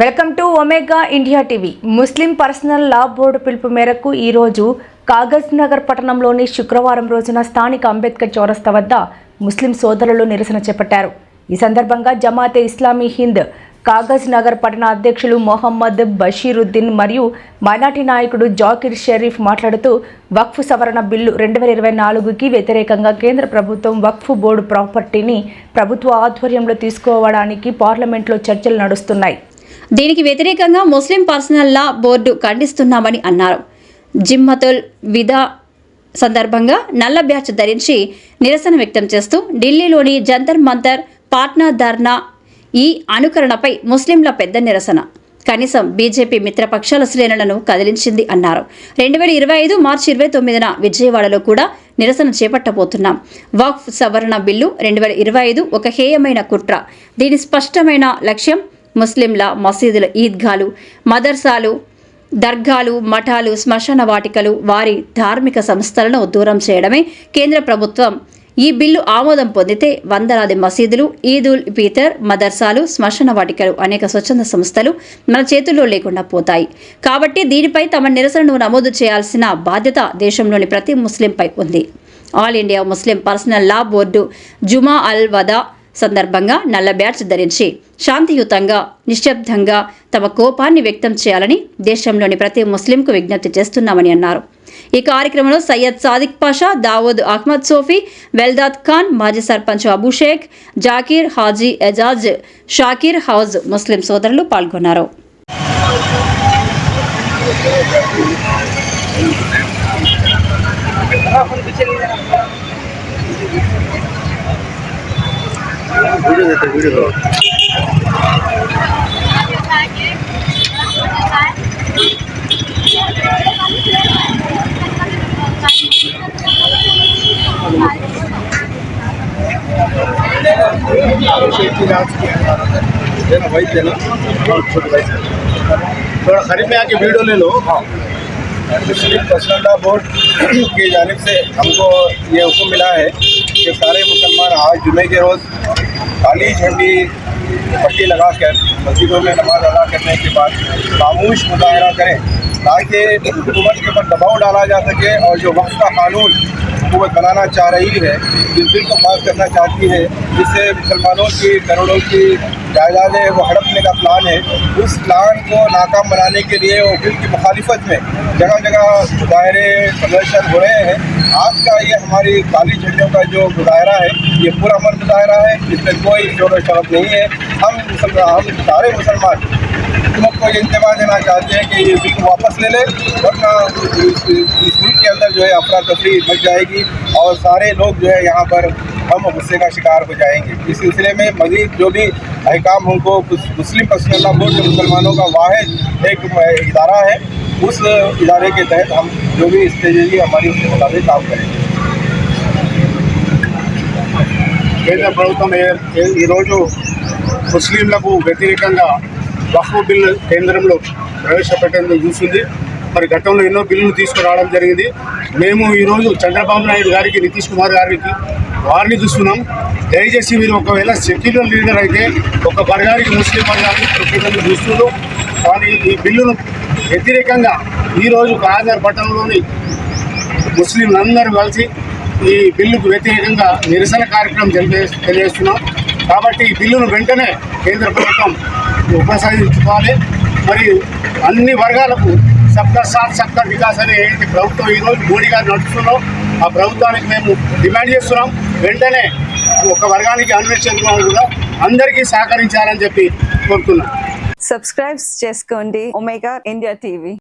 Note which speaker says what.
Speaker 1: Welcome to Omega India TV. Muslim personal law board పిలుపు మేరకు ఈరోజు కాగజ్ నగర్ పట్టణంలోని శుక్రవారం రోజున స్థానిక అంబేద్కర్ చౌరస్తా వద్ద ముస్లిం సోదరులు నిరసన చేపట్టారు. ఈ సందర్భంగా జమాతే ఇస్లామీ హింద్ కాగజ్ నగర్ పట్టణ అధ్యక్షులు మొహమ్మద్ బషీరుద్దీన్ మరియు మైనార్టీ నాయకుడు జాకిర్ షరీఫ్ మాట్లాడుతూ వక్ఫ్ సవరణ బిల్లు రెండు వేల ఇరవై నాలుగుకి వ్యతిరేకంగా కేంద్ర ప్రభుత్వం వక్ఫ్ బోర్డు ప్రాపర్టీని ప్రభుత్వ ఆధ్వర్యంలో తీసుకోవడానికి పార్లమెంట్లో చర్చలు నడుస్తున్నాయి.
Speaker 2: దీనికి వ్యతిరేకంగా ముస్లిం పర్సనల్ లా బోర్డు ఖండిస్తున్నామని అన్నారు. జిమ్మతుల్ విదా సందర్భంగా నల్ల బ్యాచ్ ధరించి నిరసన వ్యక్తం చేస్తూ ఢిల్లీలోని జంతర్ మంతర్ పాట్నా ధర్నా ఈ అనుకరణపై ముస్లింల పెద్ద నిరసన. కనీసం బీజేపీ మిత్రపక్షాల శ్రేణులను కదిలించింది అన్నారు. రెండు వేల ఇరవై ఐదు మార్చి ఇరవై తొమ్మిదిన విజయవాడలో కూడా నిరసన చేపట్టబోతున్నాం. వక్ఫ్ సవరణ బిల్లు రెండు వేల ఇరవై ఐదు ఒక హేయమైన కుట్ర. దీని స్పష్టమైన లక్ష్యం ముస్లింల మసీదుల ఈద్గాలు మదర్సాలు దర్గాలు మఠాలు శ్మశాన వాటికలు వారి ధార్మిక సంస్థలను దూరం చేయడమే కేంద్ర ప్రభుత్వం. ఈ బిల్లు ఆమోదం పొందితే వందలాది మసీదులు ఈదుల్ ఫీతర్ మదర్సాలు శ్మశాన వాటికలు అనేక స్వచ్ఛంద సంస్థలు మన చేతుల్లో లేకుండా పోతాయి. కాబట్టి దీనిపై తమ నిరసనను నమోదు చేయాల్సిన బాధ్యత దేశంలోని ప్రతి ముస్లింపై ఉంది. All India Muslim personal law board Juma al Wida సందర్భంగా నల్ల బ్యాడ్జ్ ధరించి శాంతియుతంగా నిశ్శబ్దంగా తమ కోపాన్ని వ్యక్తం చేయాలని దేశంలోని ప్రతి ముస్లింకు విజ్ఞప్తి చేస్తున్నామని అన్నారు. ఈ కార్యక్రమంలో సయ్యద్ సాదిక్ పాషా దావూద్ అహ్మద్ సోఫీ వెల్దాద్ ఖాన్ మాజీ సర్పంచ్ అబుషేక్ జాకీర్ హాజీ ఎజాజ్ షాకీర్ హౌజ్ ముస్లిం సోదరులు పాల్గొన్నారు.
Speaker 3: ویڈیو دینا تھوڑا قریب میں آ کے ویڈیو لے لو مسلم پسندہ بورڈ کی جانب سے ہم کو یہ حکم ملا ہے کہ سارے مسلمان آج جمعے کے روز کالی جھنڈی پٹی لگا کر مسجدوں میں نماز ادا کرنے کے بعد خاموش مظاہرہ کریں، تاکہ حکومت کے اوپر دباؤ ڈالا جا سکے اور جو وقت کا قانون حکومت بنانا چاہ رہی ہے، جس دل کو پاس کرنا چاہتی ہے، جس سے مسلمانوں کی کروڑوں کی جائیدادیں وہ ہڑپنے کا پلان ہے۔ اس پلان کو ناکام بنانے کے لیے وہ بل کی مخالفت میں جگہ جگہ مظاہرے پردرشن ہو رہے ہیں۔ آج کا یہ ہماری کالی جھنڈوں کا جو مظاہرہ ہے، یہ پورا من مظاہرہ ہے، اس میں کوئی شور و شرط نہیں ہے۔ ہم مسلمان، ہم سارے مسلمان حکومت کو یہ انتباہ دینا چاہتے ہیں کہ یہ بل کو واپس لے لے ورنہ اس ملک کے اندر جو ہے افراتفری بچ جائے گی اور سارے لوگ جو ہے یہاں پر ہم غصے کا شکار ہو جائیں گے۔ اس سلسلے میں مزید جو بھی احکام ہوں کو مسلم پسند اللہ بورڈ جو مسلمانوں کا واحد ایک ادارہ ہے، اس ادارے کے تحت ہم جو بھی اسٹریٹجی ہماری اس کے مطابق کام کریں
Speaker 4: گے۔ ప్రభుత్వం ఏ ఈరోజు ముస్లింలకు వ్యతిరేకంగా వక్ఫ్ బిల్లు కేంద్రంలో ప్రవేశపెట్టేందుకు చూస్తుంది. మరి గతంలో ఎన్నో బిల్లులు తీసుకురావడం జరిగింది. మేము ఈరోజు చంద్రబాబు నాయుడు గారికి నితీష్ కుమార్ గారికి వారిని చూస్తున్నాం. దయచేసి మీరు ఒకవేళ సెక్యులర్ లీడర్ అయితే ఒక వర్గానికి ముస్లిం వర్గానికి ప్రత్యేకంగా చూస్తున్నారు కానీ ఈ బిల్లును వ్యతిరేకంగా ఈరోజు కాజర్ పట్టణంలోని ముస్లింలందరూ కలిసి ఈ బిల్లుకు వ్యతిరేకంగా నిరసన కార్యక్రమం తెలిపే తెలియజేస్తున్నాం. కాబట్టి ఈ బిల్లును వెంటనే కేంద్ర ప్రభుత్వం ఉపసంహరించుకోవాలి మరియు అన్ని వర్గాలకు సబ్కా సాత్ సబ్కా వికాస్ అనేది ఏదైతే ప్రభుత్వం ఈరోజు మోడీ గారు నడుస్తున్నాం ఆ ప్రభుత్వానికి మేము డిమాండ్ చేస్తున్నాం. వెంటనే ఒక వర్గానికి అన్వేషించడం కూడా అందరికీ సహకరించాలని చెప్పి కోరుతున్నాం.
Speaker 5: సబ్స్క్రైబ్ చేసుకోండి. Omega India TV